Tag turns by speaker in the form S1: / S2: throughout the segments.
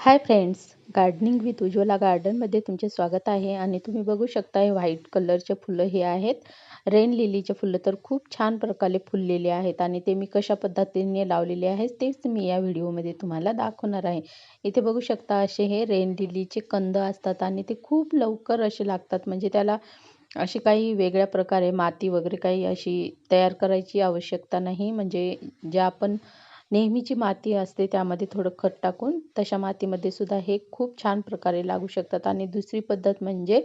S1: Hi friends gardening with Ujjwala गार्डनमध्ये तुमचे स्वागत आहे आणि तुम्ही बघू शकता हे व्हाईट कलरचे फुलं हे आहेत. रेन लिलीचे फुलं तर खूप छान प्रकारे फुललेले आहेत आणि ते मी कशा पद्धतीने लावलेले आहेत तेच मी या व्हिडिओमध्ये तुम्हाला दाखवणार आहे. इथे बघू शकता असे हे रेन लिलीचे कंद असतात आणि ते खूप लवकर असे लागतात. म्हणजे त्याला अशी काही वेगळ्या प्रकारे माती वगैरे काही अशी तयार करायची आवश्यकता नाही. म्हणजे ज्या आपण नेहमीची माती असते त्यामध्ये थोडं खत टाकून तशा मातीमध्ये सुद्धा हे खूप छान प्रकारे लागू शकतात. आणि दुसरी पद्धत म्हणजे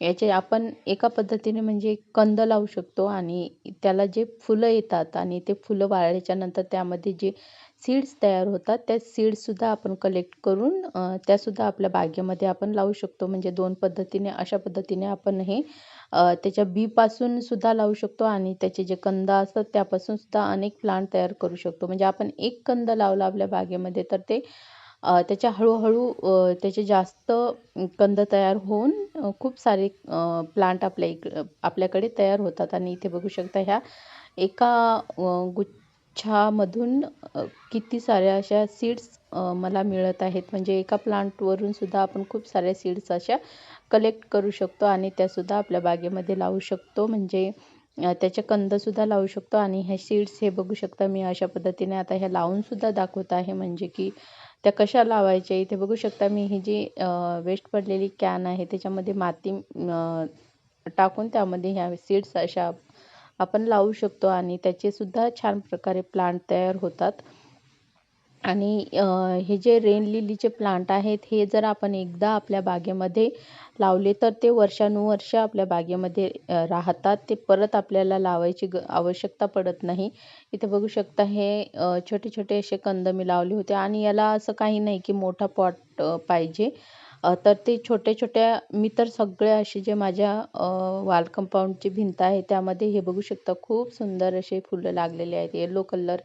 S1: याचे आपण एका पद्धतीने म्हणजे कंद लावू शकतो आणि त्याला जे फुलं येतात आणि ते फुलं वाळल्याच्या नंतर त्यामध्ये जे सीड्स तयार होतात. त्या सीड्ससुद्धा आपण कलेक्ट करून त्यासुद्धा आपल्या बागेमध्ये आपण लावू शकतो. म्हणजे दोन पद्धतीने अशा पद्धतीने आपण हे त्याच्या बीपासून सुद्धा लावू शकतो आणि त्याचे जे कंद असतात त्यापासून सुद्धा अनेक प्लांट तयार करू शकतो. म्हणजे आपण एक कंद लावला आपल्या बागेमध्ये तर ते त्याच्या हळूहळू त्याचे जास्त कंद तयार होऊन खूप सारे प्लांट आपल्या इक आपल्याकडे तयार होतात. आणि इथे बघू शकता ह्या एका गुच्छामधून किती साऱ्या अशा सीड्स मला मिळत आहेत. म्हणजे एका प्लांटवरून सुद्धा आपण खूप साऱ्या सीड्स अशा कलेक्ट करू शकतो आणि त्यासुद्धा आपल्या बागेमध्ये लावू शकतो. म्हणजे त्याचे कंदसुद्धा लावू शकतो आणि ह्या सीड्स हे बघू शकता मी अशा पद्धतीने आता ह्या लावूनसुद्धा दाखवत आहे. म्हणजे की त्या कशा लावायच्या इथे बघू शकता मी. ही जी वेस्ट पडलेली कॅन आहे त्याच्यामध्ये माती टाकून त्यामध्ये ह्या सीड्स अशा आपण लावू शकतो आणि त्याचेसुद्धा छान प्रकारे प्लांट तयार होतात. आणि हे जे रेन लिलीचे प्लांट आहेत हे जर आपण एकदा आपल्या बागेमध्ये लावले तर ते वर्षानुवर्ष आपल्या बागेमध्ये राहतात. ते परत आपल्याला लावायची ग आवश्यकता पडत नाही. इथे बघू शकता हे छोटे छोटे असे कंद मी लावले होते. आणि याला असं काही नाही की मोठा पॉट पाहिजे. तर ते छोट्या छोट्या मी तर सगळे असे जे माझ्या वाल कंपाऊंडची भिंत आहे त्यामध्ये हे बघू शकता खूप सुंदर असे फुलं लागलेले आहेत. येल्लो कलर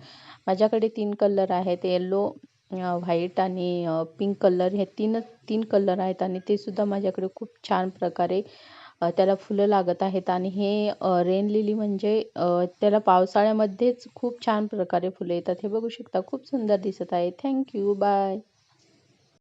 S1: माझ्याकडे तीन कलर आहेत. येल्लो व्हाईट आणि पिंक कलर हे तीनच तीन कलर आहेत आणि ते सुद्धा माझ्याकडे खूप छान प्रकारे त्याला फुलं लागत आहेत. आणि हे रेन लिली म्हणजे त्याला पावसाळ्यामध्येच खूप छान प्रकारे फुलं येतात. हे बघू शकता खूप सुंदर दिसत आहे. Thank you bye